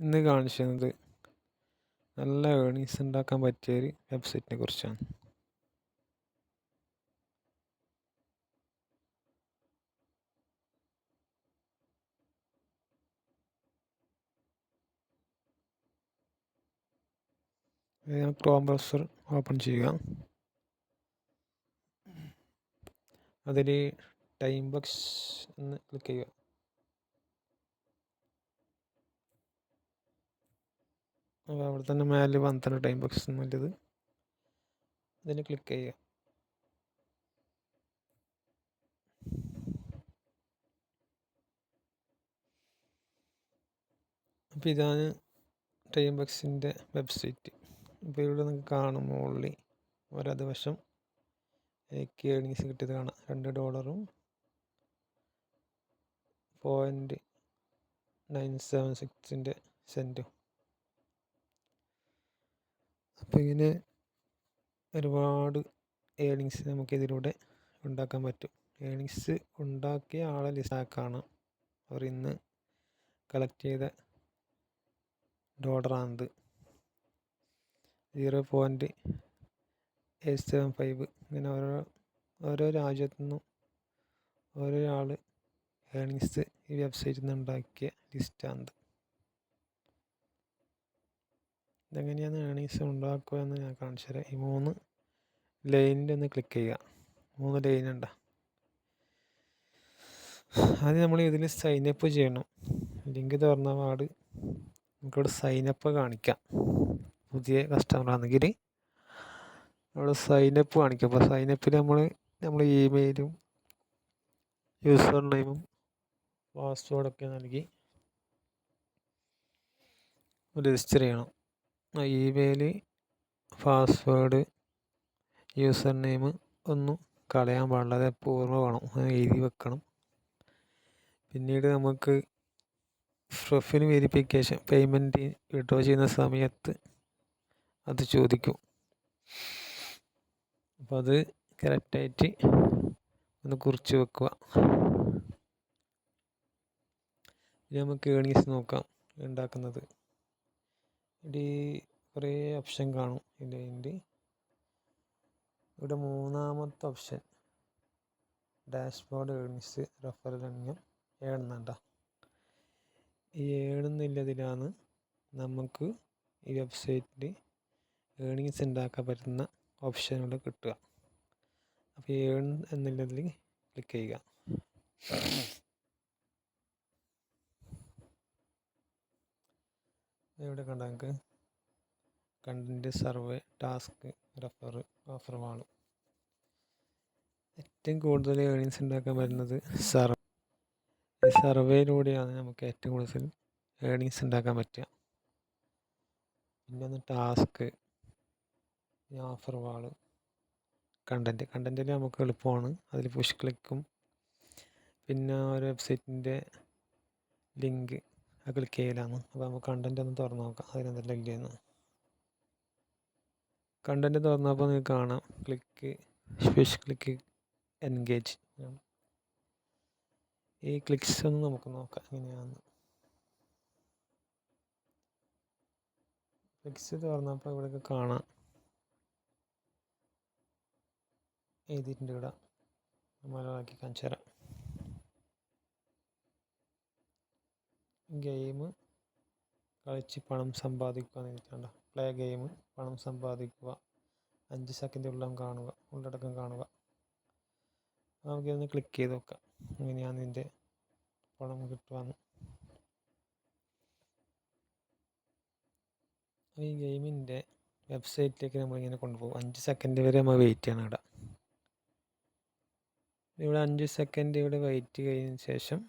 ഇന്ന് കാണിച്ചത് നല്ല ഏണിങ്സ് ഉണ്ടാക്കാൻ പറ്റിയ ഒരു വെബ്സൈറ്റിനെ കുറിച്ചാണ്. ക്രോം ബ്രൗസർ ഓപ്പൺ ചെയ്യുക. അതിൽ ടൈം ബോക്സ് എന്ന് ക്ലിക്ക് ചെയ്യുക. അപ്പോൾ അവിടെ തന്നെ മേലെ വന്നിട്ടുണ്ട് ടൈം ബോക്സ് എന്നുള്ളത് ഇതിന് ക്ലിക്ക് ചെയ്യുക. അപ്പോൾ ഇതാണ് ടൈം ബോക്സിന്റെ വെബ്സൈറ്റ് അപ്പോൾ ഇവിടെ നിങ്ങൾക്ക് കാണും മുകളിൽ ഒരത് വശം എനിക്ക് ഏണിങ്സ് കിട്ടിയത് കാണാം. രണ്ട് ഡോളറും പോയിന്റ് നയൻ സെവൻ സിക്സിന്റെ സെന്റും അപ്പോൾ ഇങ്ങനെ ഒരുപാട് ഏണിങ്സ് നമുക്ക് ഇതിലൂടെ ഉണ്ടാക്കാൻ പറ്റും. ഏണിങ്സ് ഉണ്ടാക്കിയ ആളെ ലിസാക്കാണ് അവർ ഇന്ന് കളക്ട് ചെയ്ത ഡോളറാണിത് zero point eight seven five ഇങ്ങനെ ഓരോ ഓരോ രാജ്യത്തു നിന്നും ഓരോ ആൾ ഏണിങ്സ് ഈ വെബ്സൈറ്റിൽ നിന്ന് ഉണ്ടാക്കിയ ലിസ്റ്റാണിത് ഇതെങ്ങനെയാണ് ഏണിങ്സ് ഉണ്ടാക്കുക എന്ന് ഞാൻ കാണിച്ചു തരാം. ഈ മൂന്ന് ലൈനിന്റെ ഒന്ന് ക്ലിക്ക് ചെയ്യുക. മൂന്ന് ലൈൻ ഉണ്ട? ആദ്യം നമ്മൾ ഇതിൽ സൈനപ്പ് ചെയ്യണം. ലിങ്ക് തുറന്ന പാട് നമുക്കിവിടെ സൈനപ്പ് കാണിക്കാം. പുതിയ കസ്റ്റമർ ആണെങ്കിൽ അവിടെ സൈനപ്പ് കാണിക്കാം. അപ്പോൾ സൈനപ്പിൽ നമ്മൾ നമ്മൾ ഇമെയിലും യൂസർ നെയിമും പാസ്വേഡൊക്കെ നൽകി രജിസ്റ്റർ ചെയ്യണം. ഇമെയിൽ പാസ്വേഡ് യൂസർ നെയിം ഒന്നും കളയാൻ പാടില്ല. അത് പൂർണമാണോ എഴുതി വെക്കണം. പിന്നീട് നമുക്ക് പ്രൊഫൈൽ വെരിഫിക്കേഷൻ പേയ്മെന്റ് വിഡ്രോ ചെയ്യുന്ന സമയത്ത് അത് ചോദിക്കും. അപ്പോൾ അത് കറക്റ്റായിട്ട് ഒന്ന് കുറിച്ച് വെക്കുക. നമുക്ക് ഏണിങ്സ് നോക്കാം. ഉണ്ടാക്കുന്നത്. ഇവിടെ കുറേ ഓപ്ഷൻ കാണും. ഇതിന്റെ ഇവിടെ മൂന്നാമത്തെ ഓപ്ഷൻ ഡാഷ്ബോർഡ് ഏണിങ്സ് റഫറൽ എണ്ണം ഏഴുന്നുണ്ട ഈ ഏഴുന്നില്ലതിലാണ് നമുക്ക് ഈ വെബ്സൈറ്റിൽ ഏണിങ്സ് ഉണ്ടാക്കാൻ പറ്റുന്ന ഓപ്ഷനുകൾ കിട്ടുക. അപ്പോൾ ഏൺ എന്നുള്ളതിൽ ക്ലിക്ക് ചെയ്യുക. ഇവിടെ കണ്ട നമുക്ക് കണ്ടന്റ് സർവേ ടാസ്ക് റഫർ ഓഫറുമാണ്. ഏറ്റവും കൂടുതൽ ഏണിങ്സ് ഉണ്ടാക്കാൻ വരുന്നത് സർവേ ഈ സർവേയിലൂടെയാണ് നമുക്ക് ഏറ്റവും കൂടുതൽ ഏണിങ്സ് ഉണ്ടാക്കാൻ പറ്റുക. പിന്നെ ഒന്ന് ടാസ്ക് ഓഫർ വാൾ കണ്ടന്റ് കണ്ടന്റിൽ നമുക്ക് എളുപ്പമാണ്. അതിൽ പുഷ് ക്ലിക്കും പിന്നെ ഒരു വെബ്സൈറ്റിന്റെ ലിങ്ക് ആ ക്ലിക്ക് ചെയ്യലാണ്. അപ്പോൾ നമുക്ക് കണ്ടന്റ് ഒന്ന് തുറന്ന് നോക്കാം. അതിനെന്തെല്ലാം ഇല്ലയെന്ന് കണ്ടന്റ് തുറന്നപ്പോൾ നിങ്ങൾക്ക് കാണാം. ക്ലിക്ക് പുഷ് ക്ലിക്ക് എൻഗേജ് ഈ ക്ലിക്സ് ഒന്ന് നമുക്ക് നോക്കാം എങ്ങനെയാണെന്ന് ക്ലിക്സ് തുറന്നപ്പോൾ ഇവിടെയൊക്കെ കാണാം. എഴുതിയിട്ടുണ്ട് ഇവിടെ. മലയാളമാക്കി കാണിച്ചു തരാം ഗെയിം കളിച്ച് പണം സമ്പാദിക്കുക എന്ന് എഴുതിയിട്ടുണ്ട് പ്ലേ ഗെയിം പണം സമ്പാദിക്കുക. അഞ്ച് സെക്കൻഡ് ഉള്ളം കാണുക ഉള്ളടക്കം കാണുക. നമുക്കിതൊന്ന് ക്ലിക്ക് ചെയ്ത് നോക്കാം. എങ്ങനെയാണ് ഇതിന്റെ പണം കിട്ടുവാന്ന് ഈ ഗെയിമിന്റെ വെബ്സൈറ്റിലേക്ക് നമ്മളിങ്ങനെ കൊണ്ടുപോകും. അഞ്ച് സെക്കൻഡ് വരെ നമ്മൾ വെയിറ്റ് ചെയ്യണം ഇവിടെ. ഇവിടെ അഞ്ച് സെക്കൻഡ് ഇവിടെ വെയിറ്റ് കഴിഞ്ഞതിന് ശേഷം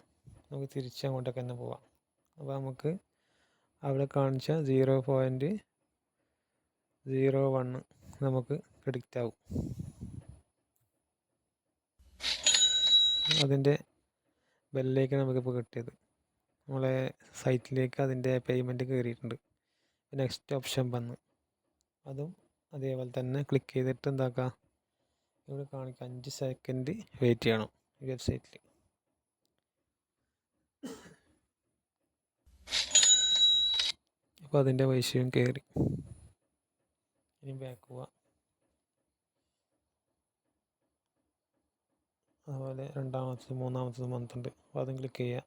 നമുക്ക് തിരിച്ച് അങ്ങോട്ടേക്ക് തന്നെ പോവാം. അപ്പോൾ നമുക്ക് അവിടെ കാണിച്ച സീറോ പോയിന്റ് സീറോ വണ്ണ് നമുക്ക് പ്രിഡിക്റ്റ് ആവും. അതിന്റെ ബെല്ലിലേക്ക് നമുക്കിപ്പോൾ കിട്ടിയത്. നമ്മളെ സൈറ്റിലേക്ക് അതിന്റെ പേയ്മെന്റ് കയറിയിട്ടുണ്ട് നെക്സ്റ്റ് ഓപ്ഷൻ വന്ന്. അതും അതേപോലെ തന്നെ ക്ലിക്ക് ചെയ്തിട്ട് എന്താക്കുക ഇവിടെ കാണിക്കുക അഞ്ച് സെക്കൻഡ് വെയിറ്റ് ചെയ്യണം വെബ്സൈറ്റിൽ അപ്പോൾ അതിന്റെ പൈസയും കയറി ഇനി ബാക്ക് പോവാം. അതുപോലെ രണ്ടാമത്തത് മൂന്നാമത്തത് മന്തുണ്ട് അപ്പോൾ അതും ക്ലിക്ക് ചെയ്യാം.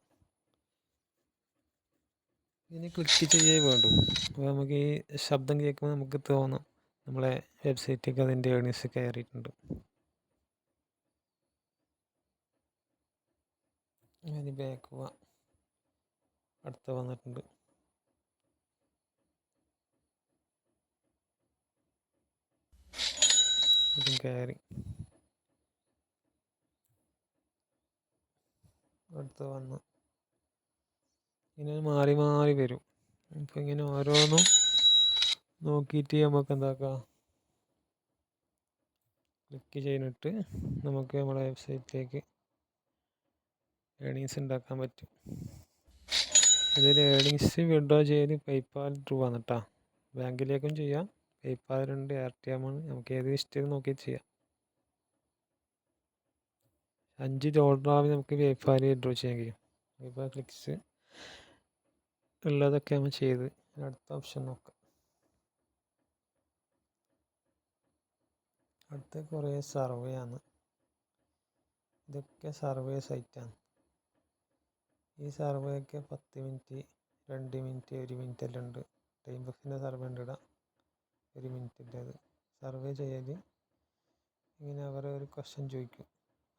ഇനി ക്ലിക്ക് ചെയ്യേ വേണ്ടു. അപ്പോൾ നമുക്ക് ഈ ശബ്ദം കേൾക്കുമ്പോൾ നമുക്ക് തോന്നും. നമ്മളെ വെബ്സൈറ്റിലേക്ക് അതിന്റെ ഏണിങ്സ് കയറിയിട്ടുണ്ട്. ഇനി ബാക്ക് പോവാം. അടുത്ത വന്നിട്ടുണ്ട്. കയറി അടുത്ത് വന്ന്. ഇങ്ങനെ മാറി മാറി വരും. അപ്പം ഇങ്ങനെ ഓരോന്നും നോക്കിയിട്ട് നമുക്ക് എന്താക്കാം? ക്ലിക്ക് ചെയ്തിട്ട് നമുക്ക് നമ്മുടെ വെബ്സൈറ്റിലേക്ക് ഏണിങ്സ് ഉണ്ടാക്കാൻ പറ്റും. ഇതിൽ ഏണിങ്സ് വിഡ്രോ ചെയ്ത് പേയ്പാൽ ത്രൂ വന്നിട്ടാ. ബാങ്കിലേക്കും ചെയ്യാം. പേയ്പാലുണ്ട് ആർ ടി എം ആണ് നമുക്ക് ഏത് ഇഷ്ടം നോക്കി ചെയ്യാം. അഞ്ച് ഡോളറാവും നമുക്ക് പേപ്പാൽ വിഡ്രോ ചെയ്യാൻ കഴിയും. പേപ്പാൽ ക്ലിക്സ് ഉള്ളതൊക്കെ നമ്മൾ ചെയ്ത് അടുത്ത ഓപ്ഷൻ നോക്കാം. അടുത്ത കുറേ സർവേ ആണ്. ഇതൊക്കെ സർവേ സൈറ്റാണ് ഈ സർവേ ഒക്കെ പത്ത് മിനിറ്റ് രണ്ട് മിനിറ്റ് ഒരു മിനിറ്റ് എല്ലാം ഉണ്ട്. ടൈം ബസ്സിന്റെ സർവേ ഉണ്ട് ഇടാം ഒരു മിനിറ്റിന്റേത് സർവേ ചെയ്യൽ ഇങ്ങനെ അവർ ഒരു ക്വസ്റ്റ്യൻ ചോദിക്കും.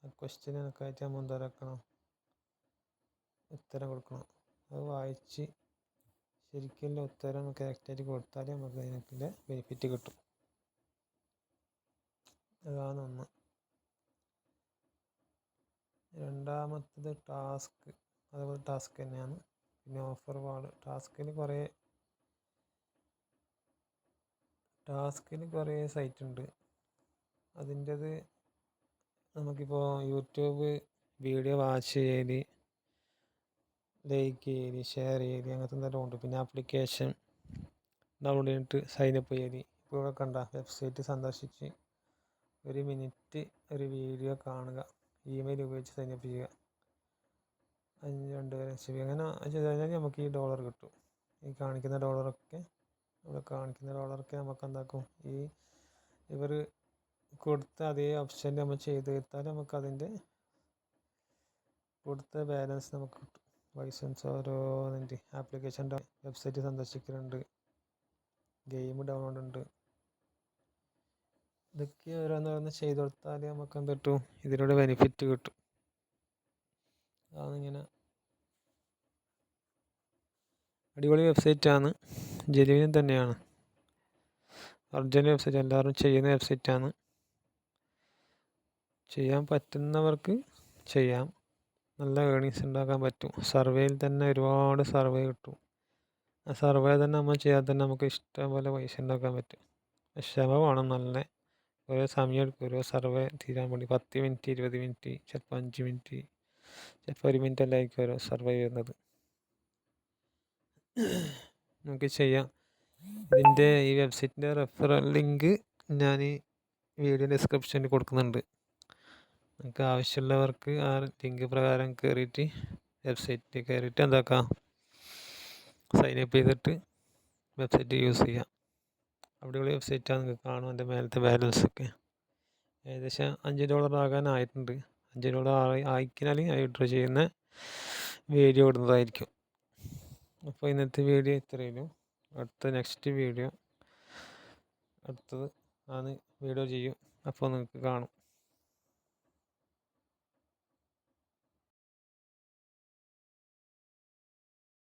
ആ ക്വസ്റ്റ്യൻ കണക്കായിട്ട് നമ്മൾ എന്താക്കണം ഉത്തരം കൊടുക്കണം. അത് വായിച്ച് ശരിക്കുള്ള ഉത്തരം കറക്റ്റായിട്ട് കൊടുത്താലേ നമുക്ക് അതിനൊക്കെ ബെനിഫിറ്റ് കിട്ടും. അതാണ് ഒന്ന്. രണ്ടാമത്തത് ടാസ്ക് അതുപോലെ ടാസ്ക് തന്നെയാണ്. പിന്നെ ഓഫർ വാൾ ടാസ്കിൽ കുറേ ടാസ്കിൽ കുറേ സൈറ്റ് ഉണ്ട് അതിന്റെത് നമുക്കിപ്പോൾ യൂട്യൂബ് വീഡിയോ വാച്ച് ചെയ്യൽ ലൈക്ക് ചെയ്യൽ ഷെയർ ചെയ്യൽ അങ്ങനത്തെ എന്തെല്ലാം ഉണ്ട്. പിന്നെ ആപ്ലിക്കേഷൻ ഡൗൺലോഡ് ചെയ്തിട്ട് സൈനപ്പ് ചെയ്യൽ ഇപ്പോൾ ഇവിടെ കണ്ട വെബ്സൈറ്റ് സന്ദർശിച്ച് ഒരു മിനിറ്റ് ഒരു വീഡിയോ കാണുക. ഇമെയിൽ ഉപയോഗിച്ച് സൈനപ്പ് ചെയ്യുക. അഞ്ച് രണ്ട് പേരെ അങ്ങനെ ചെയ്ത് കഴിഞ്ഞാൽ നമുക്ക് ഈ ഡോളർ കിട്ടും. ഈ കാണിക്കുന്ന ഡോളറൊക്കെ ഇവിടെ കാണിക്കുന്ന ഡോളറൊക്കെ നമുക്ക് എന്താക്കും ഈ ഇവർ കൊടുത്ത അതേ ഓപ്ഷൻ നമ്മൾ ചെയ്ത് തീർത്താൽ നമുക്ക് അതിന്റെ കൊടുത്ത ബാലൻസ് നമുക്ക് കിട്ടും. ലൈസൻസ് ഓരോന്നിന്റെ ആപ്ലിക്കേഷൻ വെബ്സൈറ്റ് സന്ദർശിക്കലുണ്ട്. ഗെയിം ഡൗൺലോഡ് ഉണ്ട്. ഇതൊക്കെ ഓരോന്നോരോന്ന് ചെയ്ത് കൊടുത്താൽ നമുക്ക് എന്ത് കിട്ടും? ഇതിലൂടെ ബെനിഫിറ്റ് കിട്ടും. അതാണിങ്ങനെ അടിപൊളി വെബ്സൈറ്റാണ്. ജെനുവിൻ തന്നെയാണ്. ഒറിജിനൽ വെബ്സൈറ്റ് എല്ലാവരും ചെയ്യുന്ന വെബ്സൈറ്റാണ്. ചെയ്യാൻ പറ്റുന്നവർക്ക് ചെയ്യാം. നല്ല ഏണിങ്സ് ഉണ്ടാക്കാൻ പറ്റും. സർവേയിൽ തന്നെ ഒരുപാട് സർവേ കിട്ടും. ആ സർവേ തന്നെ നമ്മൾ ചെയ്യാൻ തന്നെ നമുക്ക് ഇഷ്ടം പോലെ പൈസ ഉണ്ടാക്കാൻ പറ്റും. ക്ഷമ വേണം നല്ല. ഓരോ സമയം എടുക്കും. ഓരോ സർവേ തീരാൻ വേണ്ടി പത്ത് മിനിറ്റ് ഇരുപത് മിനിറ്റ് ചിലപ്പോൾ അഞ്ച് മിനിറ്റ് ചിലപ്പോൾ ഒരു മിനിറ്റ് എല്ലാം ആയിരിക്കും ഓരോ സർവേ ചെയ്യുന്നത് നമുക്ക് ചെയ്യാം. ഇതിന്റെ ഈ വെബ്സൈറ്റിന്റെ റെഫറൽ ലിങ്ക് ഞാൻ ഈ വീഡിയോ ഡിസ്ക്രിപ്ഷനിൽ കൊടുക്കുന്നുണ്ട്. നിങ്ങൾക്ക് ആവശ്യമുള്ളവർക്ക് ആ ലിങ്ക് പ്രകാരം കയറിയിട്ട് വെബ്സൈറ്റിൽ കയറിയിട്ട് എന്താക്കാം? അപ്പ് ചെയ്തിട്ട് വെബ്സൈറ്റ് യൂസ് ചെയ്യാം. അടിപൊളി വെബ്സൈറ്റാണ് നിങ്ങൾക്ക് കാണും എന്റെ മേലത്തെ ബാലൻസ് ഒക്കെ. ഏകദേശം അഞ്ച് ഡോളർ ആകാനായിട്ടുണ്ട് അഞ്ച് ഡോളർ ആയി ആയിക്കഴിഞ്ഞാൽ വിഡ്രോ ചെയ്യുന്ന വീഡിയോ ഇടുന്നതായിരിക്കും. അപ്പോൾ ഇന്നത്തെ വീഡിയോ ഇത്രയും അടുത്ത നെക്സ്റ്റ് വീഡിയോ അടുത്തത് ആണ് വീഡിയോ ചെയ്യും അപ്പോൾ നിങ്ങൾക്ക് കാണും.